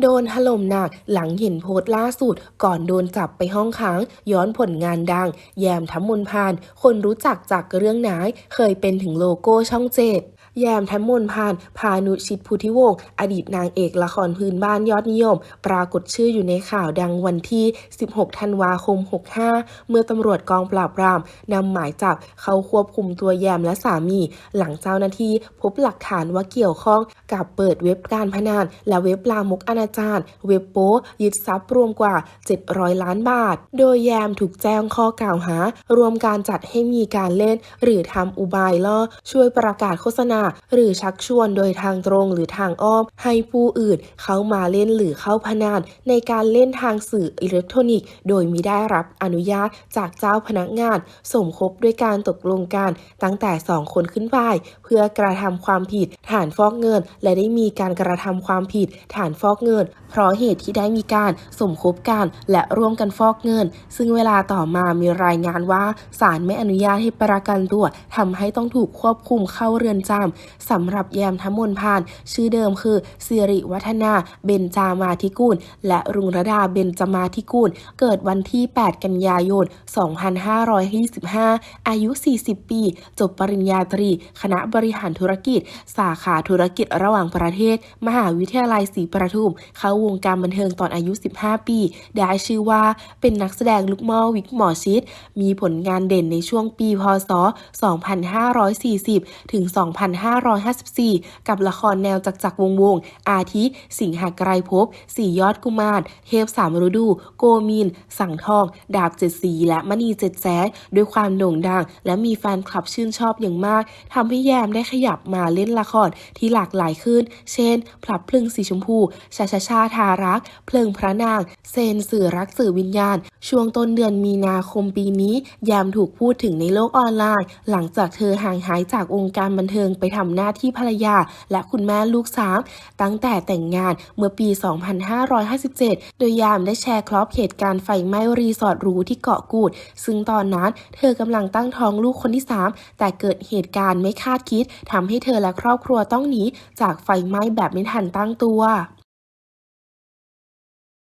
โดนถล่มหนักหลังเห็นโพสต์ล่าสุด ก่อนโดนจับไปห้องค้าง ย้อนผลงานดัง แยมทัมมนพาน คนรู้จักจากเรื่องนาย เคยเป็นถึงโลโก้ช่องเจ็ด แยมทัพมนพาน พานุชิตพุทธิวงศ์อดีตนางเอกละครพื้นบ้านยอดนิยม ปรากฏชื่ออยู่ในข่าวดังวันที่ 16 ธันวาคม 65 เมื่อตำรวจกองปราบปรามนำหมายจับเข้าควบคุมตัวแยมและสามี หลังเจ้าหน้าที่พบหลักฐานว่าเกี่ยวข้องกับเปิดเว็บการพนันและเว็บลามกอนาจารเว็บโป๊ยึดทรัพย์รวมกว่า 700 ล้านบาท โดยแยมถูกแจ้งข้อกล่าวหารวมการจัดให้มีการเล่น หรือทำอุบายล่อช่วยประกาศโฆษณาหรือชักชวนโดยทางตรงหรือทางอ้อม ให้ผู้อื่นเข้ามาเล่นหรือเข้าพนันในการเล่นทางสื่ออิเล็กทรอนิกส์ โดยมิได้รับอนุญาตจากเจ้าพนักงาน สมคบด้วยการตกลงกันตั้งแต่ 2 คนขึ้นไป เพื่อกระทำความผิดฐานฟอกเงิน และได้มีการกระทำความผิดฐานฟอกเงิน เพราะเหตุที่ได้มีการสมคบกันและร่วมกันฟอกเงิน ซึ่งเวลาต่อมามีรายงานว่าศาลไม่อนุญาตให้ประกันตัวทำให้ต้องถูกควบคุมเข้าเรือนจำสำหรับแยมทมนพาน ชื่อเดิมคือสิริวัฒนาเบญจามาธิกุลและรุงรดาเบญจมาธิกุลเกิดวันที่ 8 กันยายน 2525 อายุ 40 ปี จบปริญญาตรี คณะบริหารธุรกิจ สาขาธุรกิจระหว่างประเทศ มหาวิทยาลัยศรีประทุม เข้าวงการบันเทิงตอนอายุ 15 ปี ได้ชื่อว่าเป็นนักแสดงลูกม่อวิกหมอชิด มีผลงานเด่นในช่วงปีพศ 2540 ถึง 2 5 2554 กับละครแนวจักรจักรวงวง อาทิ สิงหากรภพสี่ยอดกุมาร เทพสามฤดู โกมิน สังทอง ดาบเจ็ดสีและมณีเจ็ดแสงด้วยความโด่งดัง และมีแฟนคลับชื่นชอบอย่างมากทำให้แยมได้ขยับมาเล่นละครที่หลากหลายขึ้น เช่น พลับพลึงสีชมพู ชาชาชาทารัก เพลิงพระนาง เซนสื่อรักสื่อวิญญาณ ช่วงต้นเดือนมีนาคมปีนี้ แยมถูกพูดถึงในโลกออนไลน์ หลังจากเธอห่างหายจากวงการบันเทิงไปทำหน้าที่ภรรยา และคุณแม่ลูกสามตั้งแต่แต่งงานเมื่อปี 2557 โดยยามได้แชร์คลอปเหตุการณ์ไฟไหม้รีสอร์ทหรูที่เกาะกูด ซึ่งตอนนั้นเธอกำลังตั้งท้องลูกคนที่ 3 แต่เกิดเหตุการณ์ไม่คาดคิดทำให้เธอและครอบครัวต้องหนีจากไฟไหม้แบบไม่ทันตั้งตัว